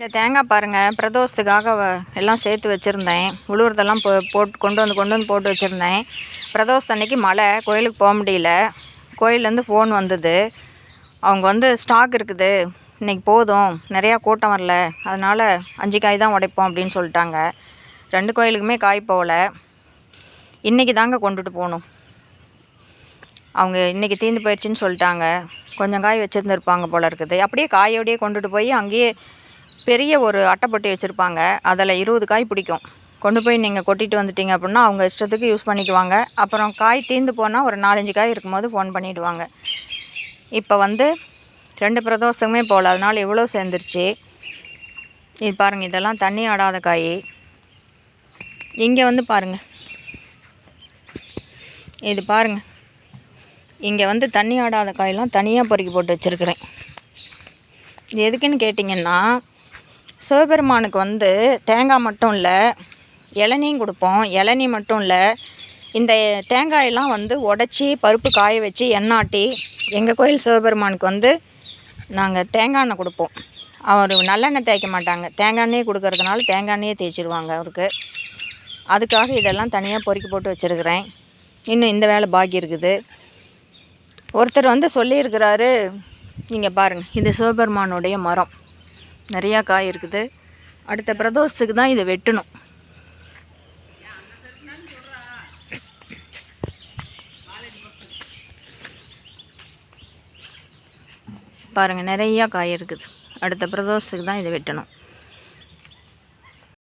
இந்த தேங்காய் பாருங்கள் பிரதோஷத்துக்காக வ- எல்லாம் சேர்த்து வச்சுருந்தேன். உழுவுறதெல்லாம் போ போட்டு கொண்டு வந்து கொண்டு வந்து போட்டு வச்சுருந்தேன். பிரதோஷத்து அன்னைக்கு மழை கோயிலுக்கு போக முடியல. கோயிலேருந்து ஃபோன் வந்தது. அவங்க வந்து ஸ்டாக் இருக்குது. இன்றைக்கி போதும். நிறையா கூட்டம் வரல. அதனால் அஞ்சு காய் தான் உடைப்போம் அப்படின்னு சொல்லிட்டாங்க. ரெண்டு கோயிலுக்குமே காய் போகல. இன்றைக்கி தாங்க கொண்டுட்டு போகணும். அவங்க இன்றைக்கி தீர்ந்து போயிடுச்சின்னு சொல்லிட்டாங்க. கொஞ்சம் காய் வச்சுருந்துருப்பாங்க போல இருக்குது. அப்படியே காயோடையே கொண்டுட்டு போய் அங்கேயே பெரிய ஒரு அட்டைப்பட்டி வச்சுருப்பாங்க. அதில் இருபது காய் பிடிக்கும். கொண்டு போய் நீங்கள் கொட்டிட்டு வந்துட்டீங்க அப்படின்னா அவங்க இஷ்டத்துக்கு யூஸ் பண்ணிக்குவாங்க. அப்புறம் காய் தீர்ந்து போனால் ஒரு நாலஞ்சு காய் இருக்கும்போது ஃபோன் பண்ணிவிடுவாங்க இப்போ வந்து ரெண்டு பிரதோஷமே போகல அதனால் எவ்வளோ சேர்ந்துருச்சு? இது பாருங்கள் இதெல்லாம் தண்ணி ஆடாத காய். இங்கே வந்து பாருங்கள் இது பாருங்கள் இங்கே வந்து தண்ணி ஆடாத காயெல்லாம் தனியாக பொறுக்கி போட்டு வச்சுருக்குறேன். இது எதுக்குன்னு கேட்டிங்கன்னா சிவபெருமானுக்கு வந்து தேங்காய் மட்டும் இல்லை இளநியும் கொடுப்போம். இளநீ மட்டும் இல்லை இந்த தேங்காயெல்லாம் வந்து உடச்சி பருப்பு காய வச்சு எண்ணாட்டி எங்கள் கோயில் சிவபெருமானுக்கு வந்து நாங்கள் தேங்காய் எண்ணெய் கொடுப்போம். அவர் நல்லெண்ணெய் தேய்க்க மாட்டாங்க. தேங்காய் எண்ணெயே கொடுக்கறதுனால தேங்காய் எண்ணெயே தேய்ச்சிடுவாங்க அவருக்கு. அதுக்காக இதெல்லாம் தனியாக பொறுக்கி போட்டு வச்சுருக்கிறேன். இன்னும் இந்த வேலை பாக்கி இருக்குது. ஒருத்தர் வந்து சொல்லியிருக்கிறாரு. நீங்கள் பாருங்கள் இது சிவபெருமானுடைய மரம். நிறையா காய் இருக்குது. அடுத்த பிரதோஷத்துக்கு தான் இதை வெட்டணும். பாருங்கள் நிறையா காய் இருக்குது. அடுத்த பிரதோஷத்துக்கு தான் இதை வெட்டணும்.